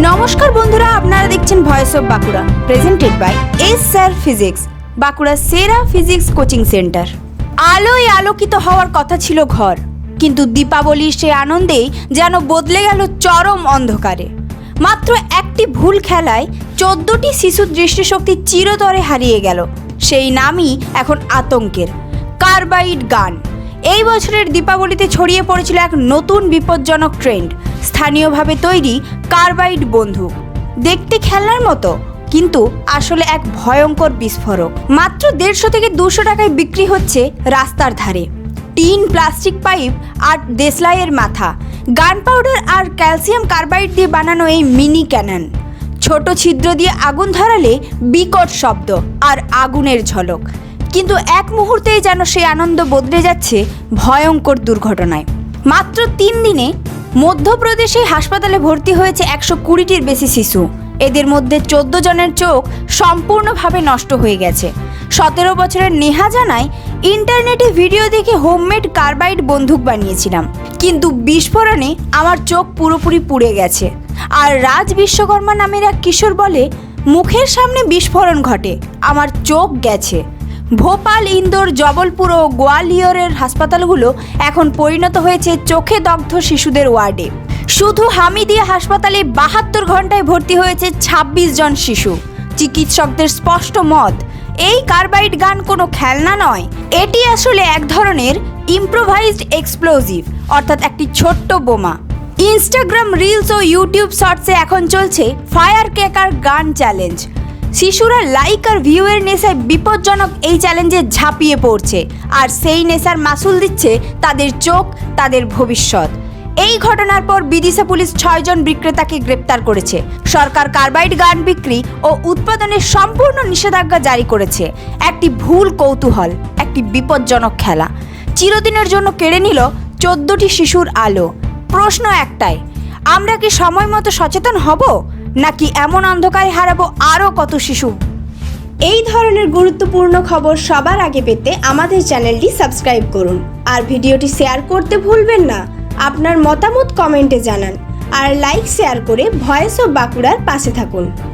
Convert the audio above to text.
নমস্কার বন্ধুরা, আপনারা দেখছেন voice of Bankura presented by S sir physics Bankura সেরা ফিজিক্স কোচিং সেন্টার আলোয় আলোকিত হওয়ার কথা ছিল ঘর, কিন্তু দীপাবলির সে আনন্দেই যেন বদলে গেল চরম অন্ধকারে। মাত্র একটি ভুল খেলায় চোদ্দটি শিশুর দৃষ্টিশক্তি চিরতরে হারিয়ে গেল, সেই নামই এখন আতঙ্কের, কার্বাইড গান। এই বছরের দীপাবলিতে ছড়িয়ে পড়েছিল এক নতুন বিপজ্জনক ট্রেন্ড স্থানীয়ভাবে তৈরি কার্বাইড বন্দুক। দেখতে খেলনার মতো, কিন্তু আসলে এক ভয়ঙ্কর বিস্ফোরক। মাত্র দেড়শো থেকে দুশো টাকায় বিক্রি হচ্ছে রাস্তার ধারে। টিন, প্লাস্টিক পাইপ আর দেশলাইয়ের মাথা। গান পাউডার আর ক্যালসিয়াম কার্বাইড দিয়ে বানানো এই মিনি ক্যানন। ছোট ছিদ্র দিয়ে আগুন ধরালে বিকট শব্দ আর আগুনের ঝলক। কিন্তু এক মুহূর্তেই যেন সেই আনন্দ বদলে যাচ্ছে ভয়ঙ্কর দুর্ঘটনায়। মাত্র তিন দিনে মধ্যপ্রদেশে হাসপাতালে ভর্তি হয়েছে একশো কুড়িটির বেশি শিশু। এদের মধ্যে চোদ্দ জনের চোখ সম্পূর্ণভাবে নষ্ট হয়ে গেছে। সতেরো বছরের নেহা জানায়, ইন্টারনেটে ভিডিও দেখে হোমমেড কার্বাইড বন্দুক বানিয়েছিলাম। কিন্তু বিস্ফোরণে আমার চোখ পুরোপুরি পুড়ে গেছে। আর রাজ বিশ্বকর্মা নামের এক কিশোর বলে, মুখের সামনে বিস্ফোরণ ঘটে, আমার চোখ গেছে। ভোপাল, ইন্দোর, জবলপুর ও গোয়ালিয়রের হাসপাতালগুলো এখন পরিণত হয়েছে চোখে দগ্ধ শিশুদের ওয়ার্ডে। শুধু হামিদিয়া হাসপাতালে বাহাত্তর ঘন্টায় ভর্তি হয়েছে ২৬ জন শিশু। চিকিৎসকদের স্পষ্ট মত, এই কার্বাইড গান কোনো খেলনা নয়, এটি আসলে এক ধরনের ইম্প্রোভাইজড এক্সপ্লোজিভ অর্থাৎ একটি ছোট্ট বোমা। ইনস্টাগ্রাম রিলস ও ইউটিউব শর্টসে এখন চলছে ফায়ার কেকার গান চ্যালেঞ্জ শিশুরা লাইক আর ভিউয়ের নেশায় বিপজ্জনক এই চ্যালেঞ্জে ঝাঁপিয়ে পড়ছে। আর সেই নেশার মাসুল দিচ্ছে তাদের চোখ, তাদের ভবিষ্যৎ। এই ঘটনার পর বিদিশা পুলিশ ছয়জন বিক্রেতাকে গ্রেপ্তার করেছে। সরকার কার্বাইড গান বিক্রি ও উৎপাদনের সম্পূর্ণ নিষেধাজ্ঞা জারি করেছে। একটি ভুল কৌতূহল, একটি বিপজ্জনক খেলা। চিরদিনের জন্য কেড়ে নিল চোদ্দটি শিশুর আলো। প্রশ্ন একটাই, আমরা কি সময় মতো সচেতন হব? নাকি এমন অন্ধকারে হারাবো আরও কত শিশু? এই ধরনের গুরুত্বপূর্ণ খবর সবার আগে পেতে আমাদের চ্যানেলটি সাবস্ক্রাইব করুন। আর ভিডিওটি শেয়ার করতে ভুলবেন না। আপনার মতামত কমেন্টে জানান। আর লাইক শেয়ার করে ভয়েস অফ বাঁকুড়ার পাশে থাকুন।